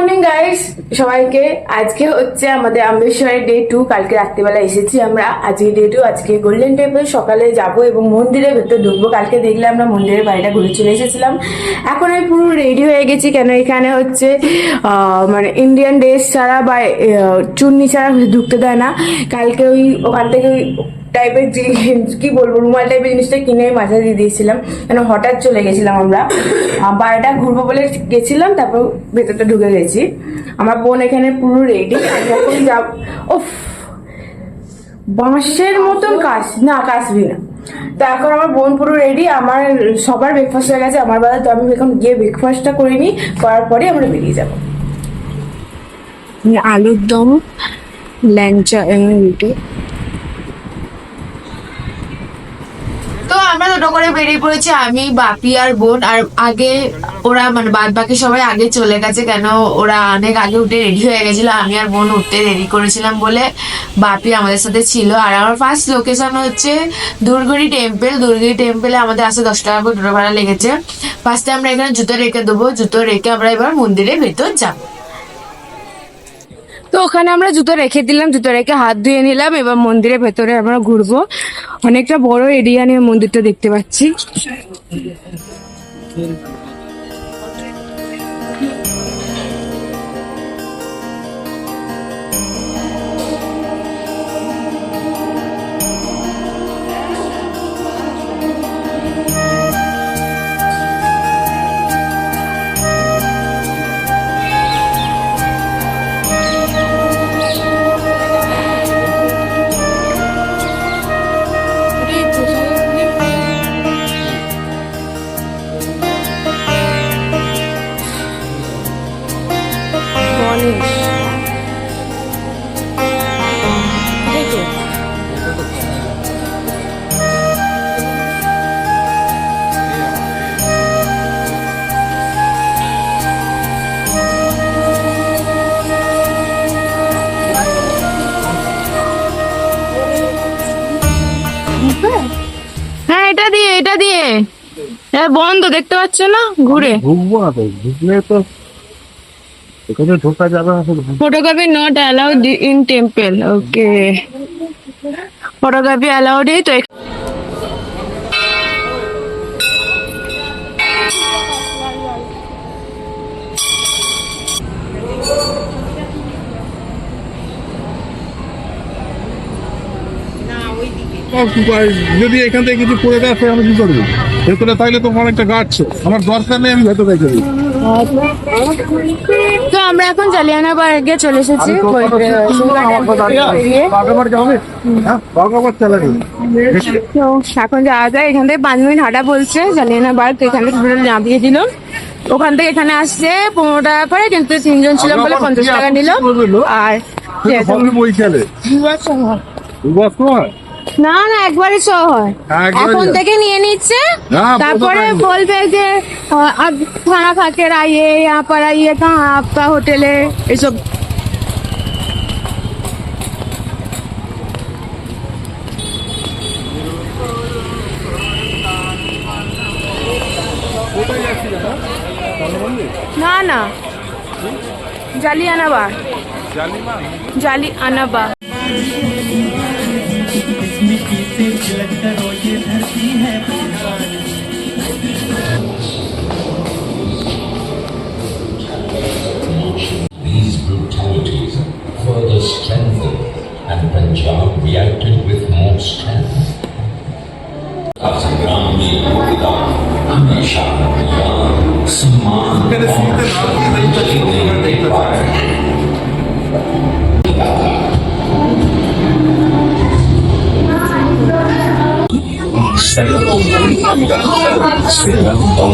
Morning guys সবাইকে আজকে হচ্ছে আমাদের আম্বেশ্বরের ডে টু কালকে রাত্রিবেলা এসেছি আমরা। আজকে ডে টু আজকে গোল্ডেন টেম্পল সকালে যাব এবং মন্দিরের ভেতর ঢুকবো। কালকে দেখলে আমরা মন্দিরের বাড়িটা ঘুরে চলে এসেছিলাম। এখন আমি পুরো রেডি হয়ে গেছি কেন এখানে হচ্ছে মানে ইন্ডিয়ান ড্রেস ছাড়া বা চুন্নি ছাড়া ঢুকতে দেয় না। কালকে ওই ওখান থেকে ওই টাইপের জিনিস, কি বলব, রুমাল টাইপের জিনিসটা কিনে মাথা দিয়ে দিয়েছিলাম। কেন, হঠাৎ চলে গেছিলাম আমরা। বারোটা ঘুরবো বলে গেছিলাম, তারপর ভেতরটা ঢুকে গেছি। আমার বোন এখানে পুরো রেডি যখন যাব ওফ বাঁশের মতন কাশ না কাশবি না। তো এখন আমার বোন পুরো রেডি আমার সবার ব্রেকফাস্ট হয়ে গেছে, আমার বেলা তো আমি এখন গিয়ে ব্রেকফাস্টটা করে নিই, করার পরে আমরা বেরিয়ে যাব। আলুর দম, ল্যাংচা রুটি। আমরা দুটো করে বেরিয়ে পড়েছি, আমি, বাপি আর বোন। আর আগে ওরা মানে বাদ বাকি সবাই আগে চলে গেছে কেন, ওরা অনেক আগে উঠে রেডি হয়ে গেছিল, আমি আর বোন উঠতে রেডি করেছিলাম বলে বাপি আমাদের সাথে ছিল। আর আমার ফার্স্ট লোকেশন হচ্ছে দুর্গড়ি টেম্পেল দুর্গড়ি টেম্পলে আমাদের আসে দশ টাকা করে টোটো ভাড়া লেগেছে। ফার্স্টে আমরা এখানে জুতো রেখে দেবো। জুতো রেখে আমরা এবার মন্দিরের ভেতর যাব। তো ওখানে আমরা জুতো রেখে দিলাম, জুতো রেখে হাত ধুয়ে নিলাম, এবার মন্দিরের ভেতরে আমরা ঘুরবো। অনেকটা বড় এরিয়া নিয়ে মন্দিরটা দেখতে পাচ্ছি। দেখতে পাচ্ছ না? ঘুরে। ঘুরবো না। Photography not allowed in temple okay photography allowed তো যদি এখান থেকে কিছু করে দেয় আমি কি করব? ভেতরে থাকলে তো অনেকটা গাড়ছে আমার দরকার নেই আমি ভেতরে দিই তো আমরা এখন জালিয়ানা বাগে চলে এসেছি। হ্যাঁ এখন যাওয়া যায় এখান থেকে পাঁচ মিনিট হাঁটা বলছে জালিয়ানা বাগ তো এখানে টোটাল নামিয়ে দিল। ওখান থেকে এখানে আসছে পনেরো টাকা করে কিন্তু তিনজন ছিলাম বলে পঞ্চাশ টাকা নিল। আর বই খেলে না না একবারই শো হয় হ্যাঁ, একবারই এখন হয়। থেকে নিয়ে নিচ্ছে না, তারপরে প্রথমে- বলবে যে আহ, अब खाना खा के आइए यहाँ पर आइए कहाँ आपका होटल है এসব না না These brutalities further strengthened and Punjab reacted with more strength.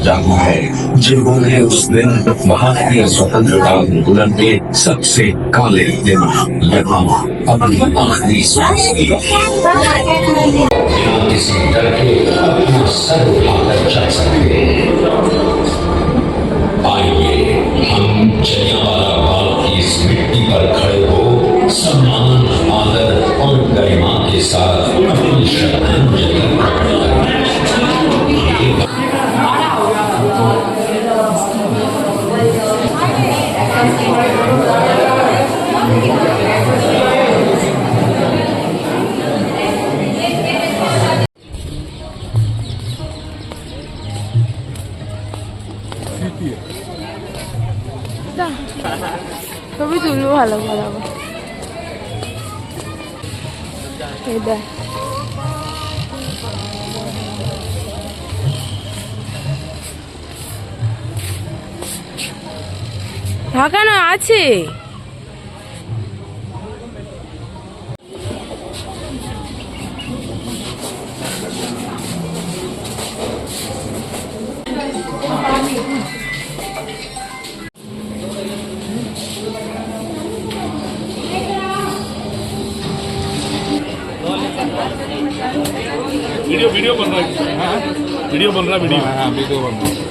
जाना है जिन्होंने उस दिन भारतीय स्वतंत्रता आंदोलन के सबसे काले दिन यहाँ अपनी आखिरी सांस आइए हम की इस मिट्टी पर खड़े हो सम्मान आदर और गरिमा के साथ দেখ আছে? वीडियो बन रहा है वीडियो बन रहा है वीडियो हाँ वीडियो बन रहा है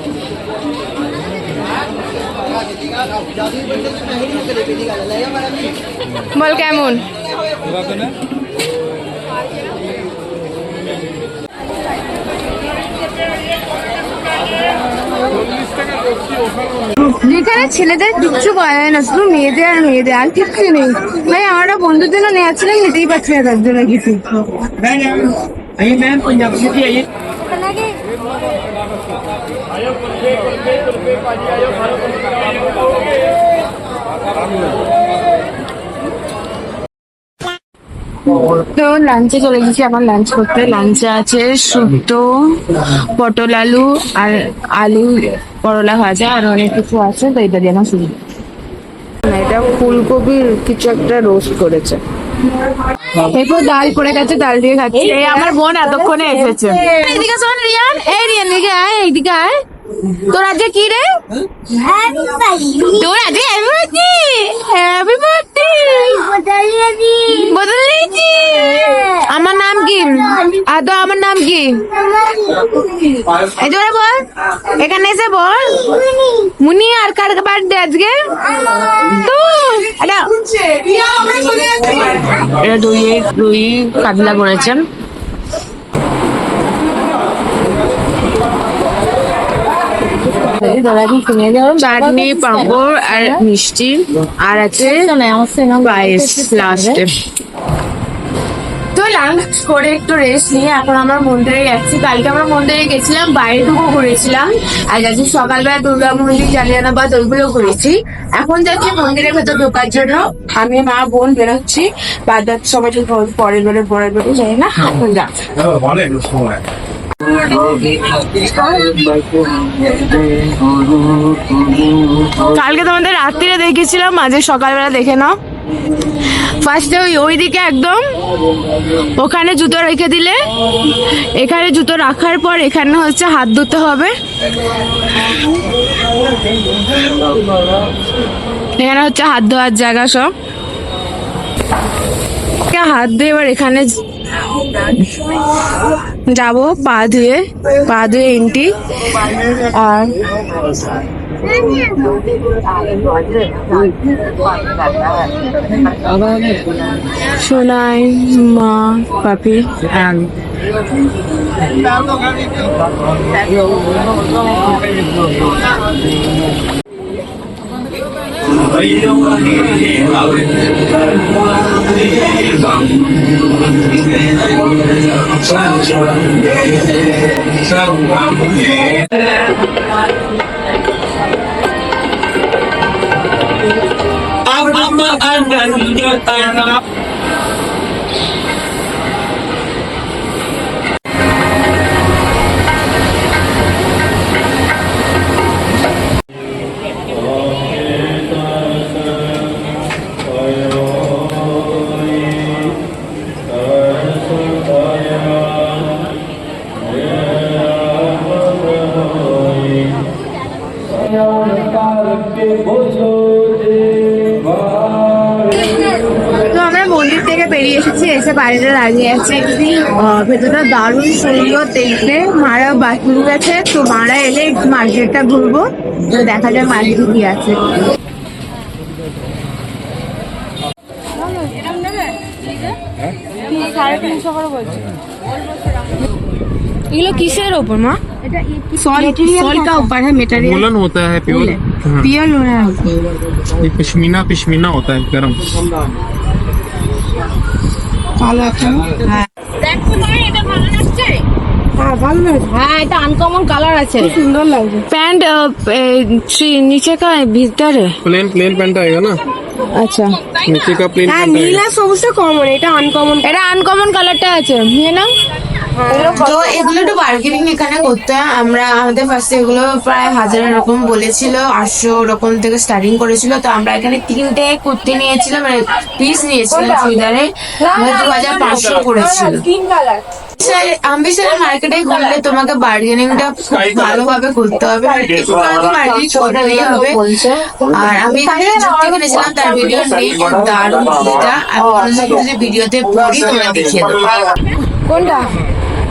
বল কেমন যেখানে ছেলেদের কিচ্ছু করা যায় না শুধু মেয়েদের আর মেয়েদের আর কিচ্ছু নেই ভাই আমরা বন্ধুর জন্য নেওয়া ছিলাম নিতেই পারছি না তার জন্য কিছু তো লাঞ্চে চলে গেছি এখন লাঞ্চ করতে। লাঞ্চে আছে শুক্তো পটল আলু আর আলু করলা ভাজা আর অনেক কিছু আছে তো এটা দিয়ে আমার শুরু এটা ফুলকপির কিছু একটা রোস্ট করেছে। এরপর ডাল পড়ে গেছে ডাল দিয়ে খাচ্ছি। এই আমার বোন এতক্ষণে এসেছে। এইদিকে শোন রিয়ান এই রিয়ান দিকে আয় এইদিকে আয়। তোর আজকে কি রে? তোর আজকে হ্যাপি বার্থডে হ্যাপি বার্থডে বদল নিয়েছি আমার নাম কি আদৌ আমার নাম কি? এই জোরে বল। এখানে এসে বল। মুনি আর কার বার্থডে আজকে? তো এটা দই দই কাতলা করেছেন। চাটনি পাঁপড় আর মিষ্টি। আর আছে পায়েস লাস্টে তো লাঞ্চ করে একটু রেস্ট নিয়ে এখন আমরা মন্দিরে যাচ্ছি। কালকে আমরা মন্দিরে গেছিলাম বাইরেটুকু ঘুরেছিলাম। আর যাচ্ছি সকালবেলা দুর্গা মন্দির জালিয়ানাবাদ ওইগুলো ঘুরেছি। এখন যাচ্ছি মন্দিরের ভেতর ঢোকার জন্য। আমি মা বোন বেরোচ্ছি। বাদ বাকি সবাই পরের বেরো পরের বেরো যাই না? এখন যা কালকে তোমাদের রাত্রিরে দেখেছিলাম মাঝে সকালবেলা দেখে নাও। ফার্স্টে ওই ওইদিকে একদম ওখানে জুতো রেখে দিলে। এখানে জুতো রাখার পর এখানে হচ্ছে হাত ধুতে হবে। এখানে হচ্ছে হাত ধোয়ার জায়গা সব। হাত ধুয়ে এবার এখানে যাব, পা ধুয়ে পা ধুয়ে এন্টি আর সোনাই মা পাপি and তো বাইরে দাঁড়িয়ে আছি আহ, ভেতরটা দারুণ সুন্দর দেখতে মারা বাকি গেছে তো মারা এলে একটু মার্কেটটা ঘুরবো তো দেখা যায় মার্কেটে কি আছে এগুলো কিসের ওপর মা সল সল का ऊपर है मेटेरियल वुलन होता है प्योर पियर लोना ये पश्मीना पश्मीना होता है गर्म ভালো হ্যাঁ।, হ্যাঁ, হ্যাঁ। এটা আনকমন কালার আছে। সুন্দর লাগছে। প্যান্ট নিচে ভিতরে? আচ্ছা। হ্যাঁ নীল আর সবুজ কমন এটা আনকমন এটা আনকমন কালারটা আছে নিয়ে নাও তো এগুলো একটু বার্গেনিং এখানে করতে হয়। আমরা আমাদের ফার্স্টে এগুলো প্রায় হাজার রকম বলেছিল আটশো রকম থেকে স্টার্টিং করেছিল। তো আমরা এখানে তিনটে কুর্তি নিয়েছিলাম মানে পিস নিয়েছিলাম চুড়িদারে। দু হাজার পাঁচশো করেছিল। আম্বিশাল মার্কেটে ঘুরলে তোমাকে বার্গেনিংটা খুব ভালোভাবে করতে হবে। বার্গেনিং করতেই হবে। আর আমি এখানে জুতো কিনেছিলাম তার ভিডিও নেই দারুণ আমি ভিডিওতে পরি তোমরা দেখিয়ে দেবো কোনটা?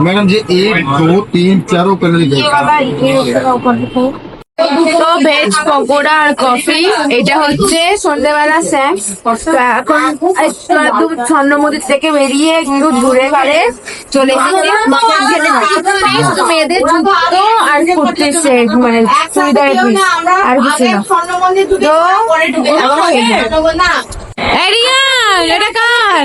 मैडम जी एक दो तीन चारों कलर ही তো ভেজ পকোড়া আর কফি এটা হচ্ছে সন্ধ্যেবেলা স্ন্যাক্স এখন একটু স্বর্ণমন্দির থেকে বেরিয়ে একটু ঘুরে ঘাড়ে চলে এসেছি শুধু মেয়েদের জুতো আর কুর্তি সেট মানে চুড়িদারের পিস আর কিছু না তো এখন খেয়ে নিই। এরিয়ান এটা কার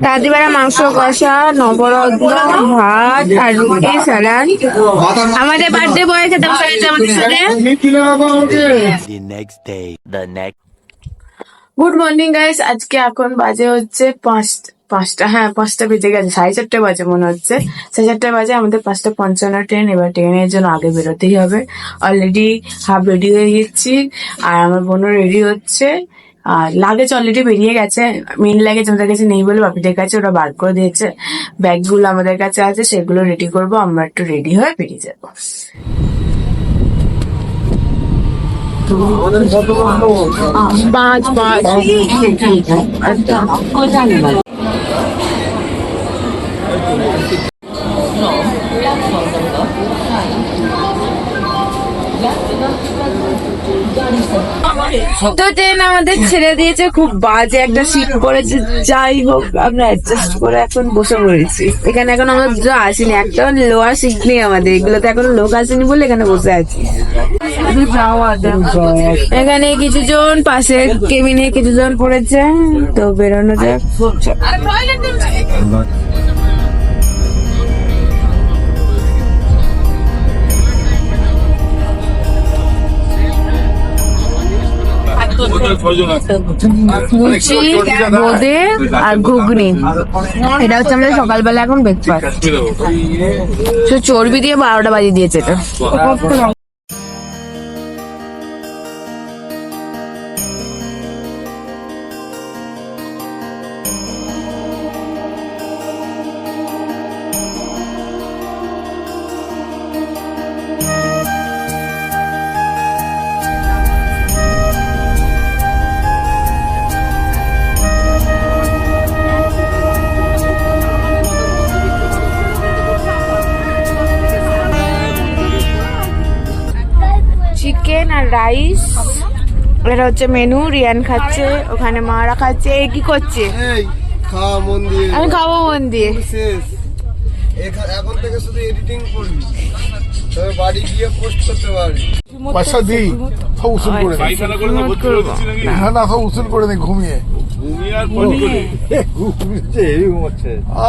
রাত্রিবেলা মাংস কষা নবরত্ন ভাত আর রুটি স্যালাড। আমাদের বার্থডে বয় খেতে পারে আমাদের সাথে. গুড মর্নিং গাইস আজকে এখন বাজে হচ্ছে পাঁচ পাঁচটা হ্যাঁ পাঁচটা বেজে গেছে সাড়ে চারটে বাজে মনে হচ্ছে। সাড়ে চারটে বাজে আমাদের পাঁচটা পঞ্চান্ন ট্রেন এবার ট্রেনের জন্য আগে বেরোতেই হবে। অলরেডি হাফ রেডি হয়ে গেছি আর আমার বোনও রেডি হচ্ছে। আর লাগেজ অলরেডি বেরিয়ে গেছে মেন লাগেজ আমাদের কাছে নেই বলে বাপিদের কাছে ওরা বার করে দিয়েছে। ব্যাগগুলো আমাদের কাছে আছে সেগুলো রেডি করব আমরা একটু রেডি হয়ে বেরিয়ে যাব। পাঁচ পাঁচ। তো ট্রেন আমাদের ছেড়ে দিয়েছে, খুব বাজে একটা সিট পড়েছে। যাই হোক, আমরা অ্যাডজাস্ট করে এখন বসে পড়েছি। এখানে এখন আমরা দুটো আসিনি, একটা লোয়ার সিট নেই আমাদের। এগুলোতে এখন লোক আসেনি বলে এখানে বসে আছি। এখানে কিছু জন পাশে কেবিনে কিছু জন পড়েছে, তো বেরোনো যাক। লুচি বোঁদে আর ঘুগনি। এটা হচ্ছে আমাদের সকালবেলা এখন ব্রেকফাস্ট তো চর্বি দিয়ে বারোটা বাজিয়ে দিয়েছে এটা। রাইস এটা হচ্ছে মেনু রিয়ান খাচ্ছে ওখানে মারা খাচ্ছে এ কি করছে? এই আমি খাব মন দিয়ে। এখন থেকে শুধু এডিটিং করবি। বাড়ি গিয়ে পোস্ট করতে পারি পয়সা দিই সব উসুল করে না। হ্যাঁ না সব উসুল ঘুমিয়ে।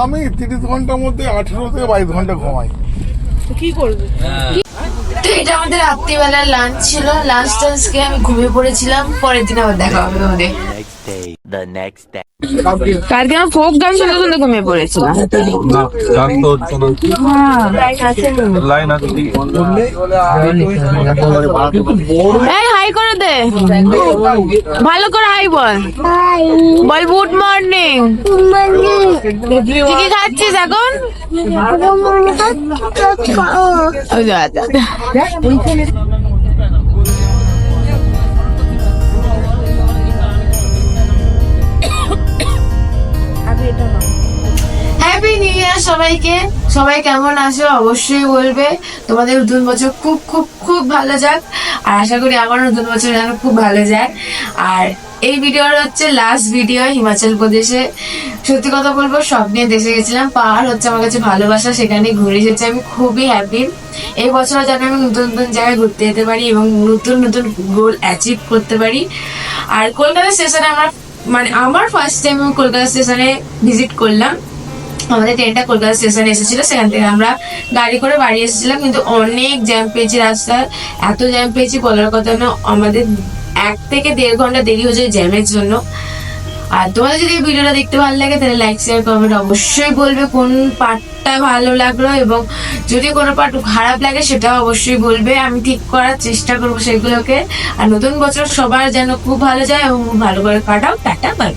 আমি তিরিশ ঘণ্টার মধ্যে আঠেরো থেকে বাইশ ঘণ্টা ঘুমাই। এটা আমাদের রাত্রিবেলার লাঞ্চ ছিল। লাঞ্চ টাঞ্চ খেয়ে আমি ঘুমিয়ে পড়েছিলাম। পরের দিন আবার দেখা হবে তোমাদের। কালকে আমার ফোক গান শুনতে শুনতে ঘুমিয়ে পড়েছিলাম। এই হাই করে দে। ভালো করে হাই বল। বল গুড মর্নিং। কি কি খাচ্ছিস এখন? ওই নিউ ইয়ার সবাইকে। সবাই কেমন আছো অবশ্যই বলবে। তোমাদের নতুন বছর খুব খুব খুব ভালো যাক। আর আশা করি আমার নতুন বছর যেন খুব ভালো যায় আর এই ভিডিওর হচ্ছে লাস্ট ভিডিও হিমাচল প্রদেশে। সত্যি কথা বলব সব নিয়ে দেশে গেছিলাম। পাহাড় হচ্ছে আমার কাছে ভালোবাসা, সেখানে ঘুরে এসেছি। আমি খুবই হ্যাপি এই বছর যেন আমি নতুন নতুন জায়গায় ঘুরতে যেতে পারি এবং নতুন নতুন গোল অ্যাচিভ করতে পারি। আর কলকাতা স্টেশনে আমার মানে আমার ফার্স্ট টাইম আমি কলকাতা স্টেশনে ভিজিট করলাম। আমাদের ট্রেনটা কলকাতা স্টেশনে এসেছিল, সেখান থেকে আমরা গাড়ি করে বাড়ি এসেছিলাম, কিন্তু অনেক জ্যাম পেয়েছি রাস্তায় এত জ্যাম পেয়েছি বলার কথা না, আমাদের এক থেকে দেড় ঘণ্টা দেরি হয়ে যায় জ্যামের জন্য। আর তোমাদের যদি ভিডিওটা দেখতে ভালো লাগে, তাহলে লাইক শেয়ার কমেন্ট অবশ্যই বলবে কোন পার্টটা ভালো লাগল, এবং যদি কোনো পার্ট খারাপ লাগে, সেটাও অবশ্যই বলবে। আমি ঠিক করার চেষ্টা করব সেগুলোকে। আর নতুন বছর সবার যেন খুব ভালো যায়, এবং ভালো করে কাটাও। Tata bye.